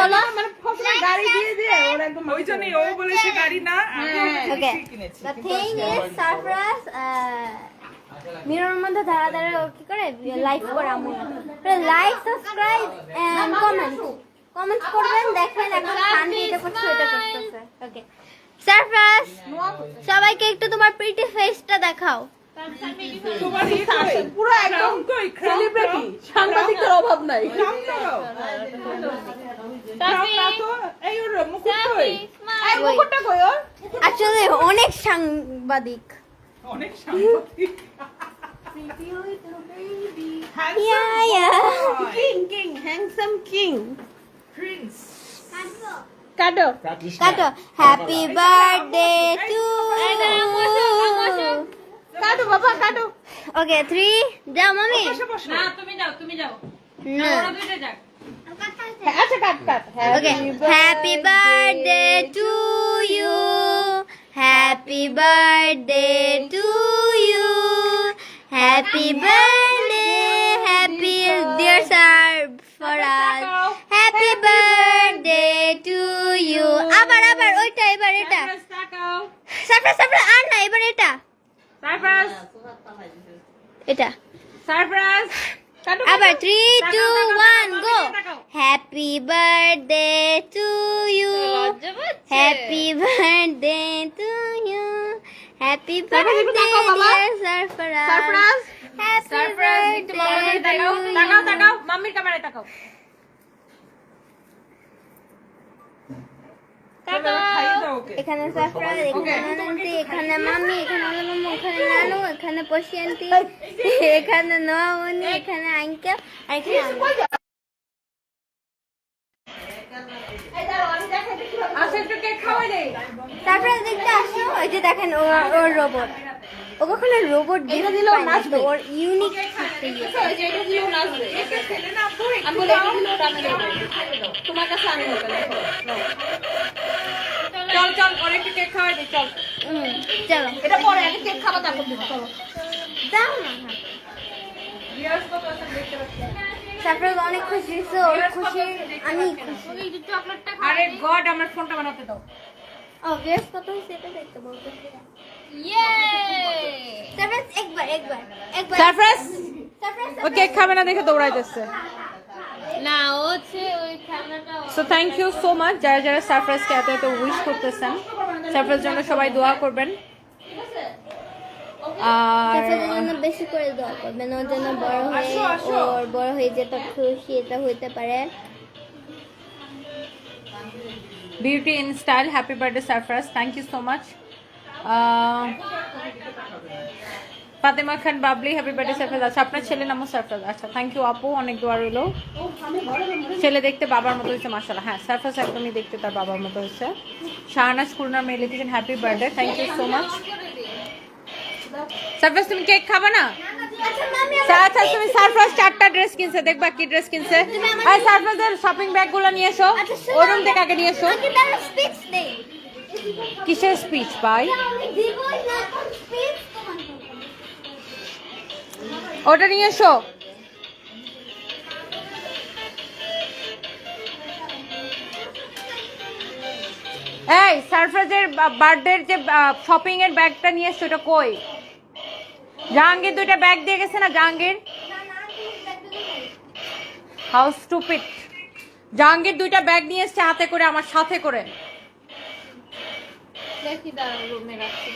বলো মানে সবসময় গাড়ি দিয়ে দিয়ে ওরা একদম ওই জন্যই ও বলেছে গাড়ি না ওকে ওকে বেশি কিনেছি। The thing is surprise mirror মধ্যে দাঁড়া ও কি করে? লাইক করে আমু like subscribe and comment comment করবেন দেখেন এখন শান্তি এটা করছে এটা করতেছে। ওকে সারপ্রাইজ সবাইকে একটু তোমার প্রিটি ফেসটা দেখাও? পুরো একদম সেলিব্রিটি সাংবাদিকদের অভাব নাই। আসলে অনেক সাংবাদিক। অনেক। Handsome Yeah, yeah. King king handsome Prince. কাটো। কাটো। হ্যাপি বার্থডে টু কাটো। বাবা কাটো ওকে থ্রি যাও মামি বসো, বসো। না তুমি যাও তুমি যাও না। ওরা দুইটা যাক। আচ্ছা cut cut. Okay happy birthday to you happy birthday to you happy birthday এটা। সারপ্রাইজ আবার থ্রি টু ওয়ান গো তাকাও। Happy birthday to you happy birthday to you happy birthday তাকাও বাবা। Dear Sarfaraz surprise happy surprise একটু মামার দিকে তাকাও তাকাও তাকাও মাম্মির ক্যামেরায় তাকাও এবার খাইয়ে দাও ওকে। এখানে সারফরাজ এখানে এখানে মাম্মি এখানে মামু এখানে নানু এখানে পশি আন্টি এখানে নোয়ামনি এখানে আঙ্কেল আর এখানে দেই। তারপরে দেখতে আসো ওই যে দেখেন ওর ওর রোবট ও কখনো রোবট এটা দিলেও নাচবে। ওর ইউনিক আমি বলে এটা তোমার কাছে আমি। চল চল ওর কেক খাওয়াই দেই চল। চলো। এটা পরে আগে কেক খাব তারপর দিবো। চলো। দাও না বিয়ার্স কত আছে দেখতে পাচ্ছি। তারপরে অনেক খুশি হয়েছে ওর খুশি আমি আরে গড আমার ফোনটা বানাতে দাও। ও বেশ কত হয়েছে এটা দেখতে বলতে। তারপরে একবার একবার একবার। সারপ্রাইজ? সারপ্রাইজ ও কেক খাবে না দেখে দৌড়াইতেছে। না ও হচ্ছে so thank you so much যারা যারা সারপ্রাইজকে এত এত উইশ করতেছেন সারপ্রাইজ জন্য সবাই দোয়া করবেন। আর বেশি করে দোয়া করবেন ওর জন্য বড় হয়ে ওর বড় হয়ে যেটা খুশি এটা হইতে পারে। Beauty in style happy birthday surprise thank you so much Fatema Khan Bubly happy birthday surprise আচ্ছা আপনার ছেলে নামও সারপ্রাইজ আচ্ছা থ্যাংক ইউ আপু অনেক দোয়া রইল। ছেলে দেখতে বাবার মতো হয়েছে মাসালা হ্যাঁ সারপ্রাইজ একদমই দেখতে তার বাবার মতো হয়েছে। শাহনাজ খুলনার মেয়ে লিখেছেন happy birthday thank you so much surprise তুমি কেক খাবে না? আচ্ছা আচ্ছা তুমি চারটা ড্রেস কিনছে দেখবা কি ড্রেস কিনছে। আর শপিং ব্যাগগুলো নিয়ে এসো। ওই রুম থেকে আগে নিয়ে এসো। দেই। কিসের স্পিচ পাই ওটা নিয়ে এসো। এই, সারপ্রাইজের বার্থডের যে শপিং এর ব্যাগটা নিয়ে এসছো ওটা কই? জাহাঙ্গীর দুইটা ব্যাগ দিয়ে গেছে না, জাহাঙ্গীর? হাউ স্টুপিড জাহাঙ্গীর দুইটা ব্যাগ নিয়ে এসছে হাতে করে, আমার সাথে করে। দেখি রুমে রাখছি।